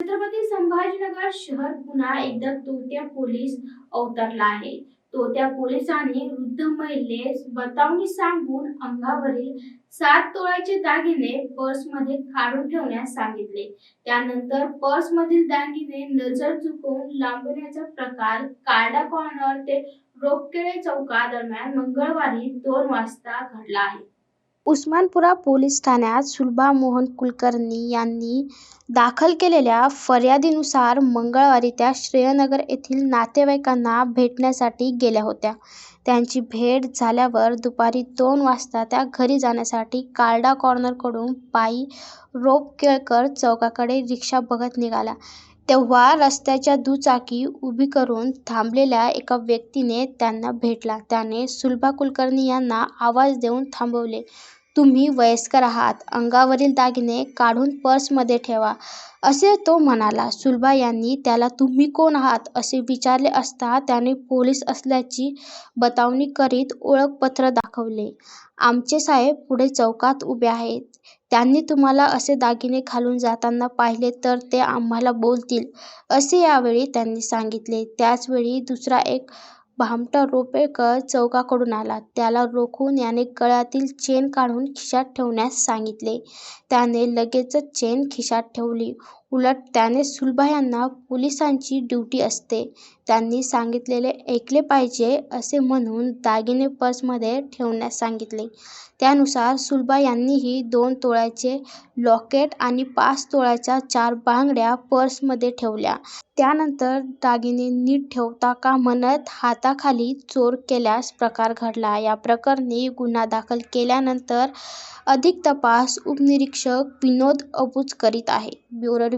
छत्रपती संभाजीनगर शहर पुन्हा एकदा तोत्या पोलीस अवतरला आहे. तोत्या पोलिसांनी वृद्ध महिलेस बतावणी सांगून अंगावरील सात तोळ्याचे दागिने पर्समध्ये काढून ठेवण्यास सांगितले. त्यानंतर पर्समधील दागिने नजर चुकवून लांबवण्याचा प्रकार कार्डा कॉर्नर ते रोपकेळे चौकादरम्यान मंगळवारी दोन वाजता घडला आहे. उस्मानपुरा पोलीस ठाण्यात सुलभा मोहन कुलकर्णी यांनी दाखल केलेल्या फिर्यादीनुसार मंगळवारी त्या श्रेयनगर येथील नातेवाईकांना भेटण्यासाठी गेल्या होत्या. त्यांची भेट झाल्यावर दुपारी दोन वाजता त्या घरी जाण्यासाठी कालडा कॉर्नरकडून पायी रोपकेळकर चौकाकडे रिक्षा बघत निघाल्या तेव्हा रस्त्याच्या दुचाकी उभी करून थांबलेल्या एका व्यक्तीने त्यांना भेटला. त्याने सुलभा कुलकर्णी यांना आवाज देऊन थांबवले. तुम्ही वयस्कर आहात अंगावरील दागिने काढून पर्समध्ये ठेवा असे तो म्हणाला. सुलभा यांनी त्याला तुम्ही कोण आहात? असे विचारले असता त्याने पोलीस असल्याची बतावणी करीत ओळखपत्र दाखवले. आमचे साहेब पुढे चौकात उभे आहेत. त्यांनी तुम्हाला असे दागिने घालून जाताना पाहिले तर ते आम्हाला बोलतील असे यावेळी त्यांनी सांगितले. त्याचवेळी दुसरा एक भामटा रोपेकर चौकाकडून आला त्याला रोखून याने गळ्यातील चेन काढून खिशात ठेवण्यास सांगितले. त्याने लगेचच चेन खिशात ठेवली. उलट त्याने सुलभा यांना पोलिसांची ड्युटी असते. त्यांनी सांगितलेले ऐकले पाहिजे असे म्हणून दागिने पर्समध्ये ठेवण्यास सांगितले. त्यानुसार सुलभा यांनीही दोन तोळ्याचे लॉकेट आणि पाच तोळ्याच्या चार बांगड्या पर्समध्ये ठेवल्या. त्यानंतर दागिने नीट ठेवता का म्हणत हाताखाली चोर केल्यास प्रकार घडला. या प्रकरणी गुन्हा दाखल केल्यानंतर अधिक तपास उपनिरीक्षक विनोद अबूज करीत आहे. Bureau report